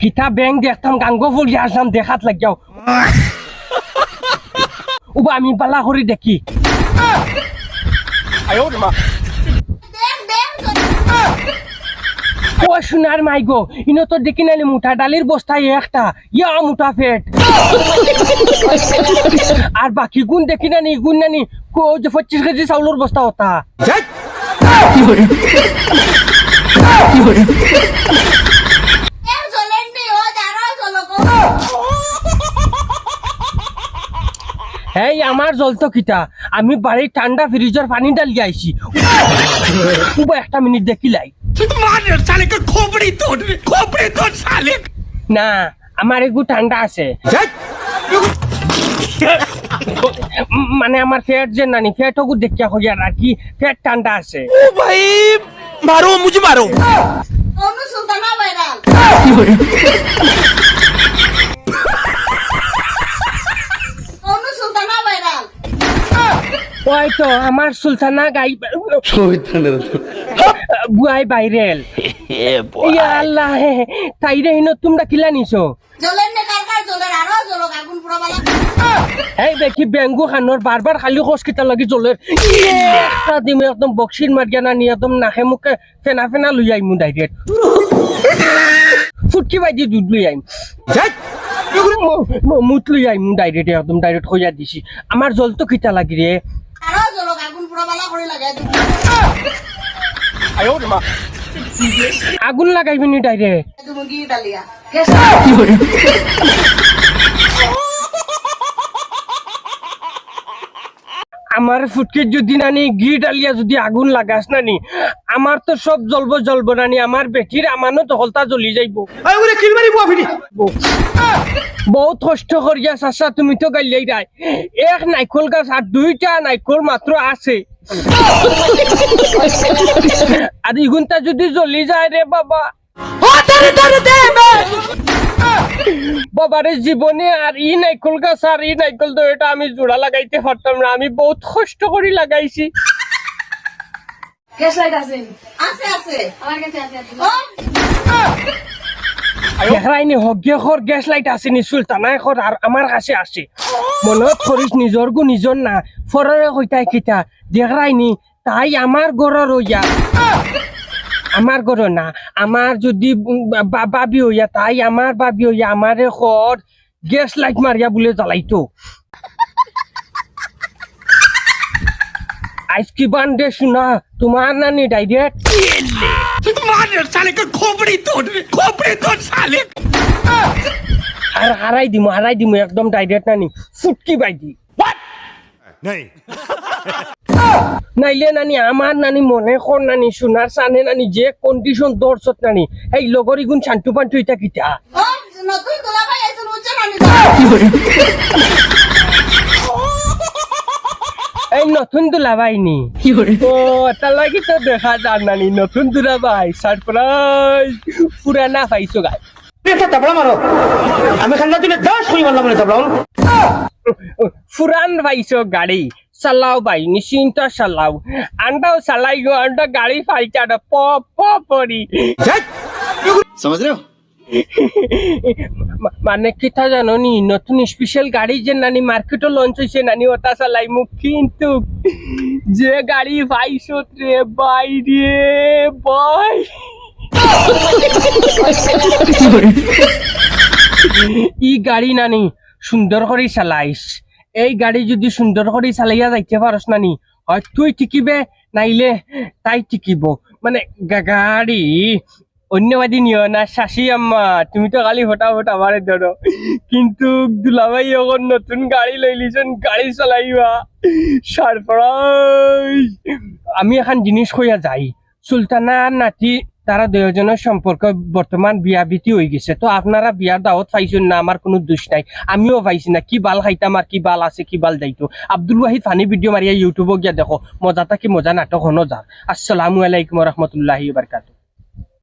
কিতা ব্যাংক দেখতাম গাঙ্গ ফুল আসলাম দেখাত লাগিয়াও। উবা আমি পালা করে দেখি। ও সোনার মাই গো ইনো তো দেখি নানি মুঠা ডালির বস্তা একটা। ইয়া মুঠা ফেট আর বাকি গুণ দেখি নানি গুণ নানি কো যে পঁচিশ কেজি চাউলের বস্তা হতা এই আমার জল তো কিতা আমি বাড়ির ঠান্ডা ফ্রিজের পানি ডালিয়ে আইছি। উবা একটা মিনিট দেখি লাই। না আমার একটু ঠান্ডা আছে। মানে আমার ফ্যাট যে নানি ফ্যাট ওকে দেখা আর কি ফ্যাট টান্ডা আছে ও ভাই মারো মুজি মারো অনু সুলতানা ভাইরাল আমার তোমরা কিলা নিছো এই দেখি বেঙ্গু খানোর বারবার খালি খোঁজ কিতা লাগি জলের একটা দিম একদম বক্সির মারিয়া না নিয়ে একদম নাকে মুখে ফেনা ফেনা লই আইমু ডাইরেক্ট ফুটকি বাজি দুধ লই আইম। মুত লই আইমু ডাইরেক্ট একদম ডাইরেক্ট হইয়া দিছি। আমার জল তো কিতা লাগি রে আগুন লাগাই দিবি আগুন লাগাইবি নি ডাইরেক্ট তুমি গি ডালিয়া আমার ফুটকে যদি নানি ঘি ডালিয়া যদি আগুন লাগাস নানি আমার তো সব জ্বলব জ্বলব নানি আমার বেটির আমানো তো হলতা জ্বলি যাইব। বহুত কষ্ট করিয়া চাচা তুমি তো গাইলাই রাই এক নাইকল গাছ আর দুইটা নাইকল মাত্র আছে। আর ইগুনটা যদি জ্বলি যায় রে বাবা। বাবারে জীবনে আর ই নাইকল গাছ আর ই নাইকল তো এটা আমি জোড়া লাগাইতে পারতাম না আমি বহুত কষ্ট করে লাগাইছি। গ্যাস লাইট আছে। আছে আছে। আমার কাছে আছে দেখাইনি লাইট আছে নি সুলতানা এখন আর আমার কাছে আছে। মনত করিস নিজর গু নিজর না ফররে কইতাই কিতা। দেখাইনি তাই আমার ঘরের হইয়া আমার গরো না আমার যদি বাবি হইয়া তাই আমার বাবি হইয়া আমারে ঘর গ্যাস লাইট মারিয়া বলে জ্বালাইতো। নানি হারাই দিম হারাই একদম ডাইরেক্ট নানি ফুটকি বাইদি নাই। নাইলে নানি আমার নানি মনে কর নানি সোনার সানে নানি যে কন্ডিশন দর্শত নানি এই লগরি গুণ শান্টু পান্টু ইটা কিটা। এই নতুন দুলা বাইনি ও তার লাগি তো দেখা যান নানি নতুন দুলা বাই সারপ্রাইজ পুরানা পাইছো গাই ফুরান পাইছো গাড়ি। চালাও ভাই নিশ্চিন্ত চালাও। আন্ডাও চালাই গো আন্ডা গাড়ি ফাইটা প প পরি রে মানে কিতা জানো নি নতুন স্পেশাল গাড়ি যে নানি মার্কেটও লঞ্চ হয়েছে নানি ওটা চালাই মু কিন্তু যে গাড়ি ভাই সত্রে বাই রে বাই। ই গাড়ি নানি সুন্দর করে চালাইস এই গাড়ি যদি সুন্দর করে চালাইয়া যাইতে পারস নানি, হয়, তুই টিকিবে নাইলে তাই টিকিব। মানে গাড়ি, অন্যবাদী নিও না শাশি আম্মা তুমি তো খালি হঠাৎ হঠাৎ আমারে ধরো কিন্তু দুলাভাই এখন নতুন গাড়ি লইলিছেন গাড়ি চালাইবা। সারপ্রাইজ আমি এখন জিনিস কইয়া যাই। সুলতানা নাতি তারা দুজনের সম্পর্ক বর্তমান বিয়া বিতি হয়ে গেছে। তো আপনারা বিয়ার দাওয়াত পাইছেন না আমার কোনো দোষ নাই। আমিও পাইছি না, কি বাল খাইতাম আর কি বাল আছে, কি বাল যাইতো আব্দুল ওয়াহিদ ফানি ভিডিও মারিয়া ইউটিউবত গিয়া দেখো মজা কি মজা নাটক হনো যা আসসালামু আলাইকুম রহমতুল্লাহি বারকাতু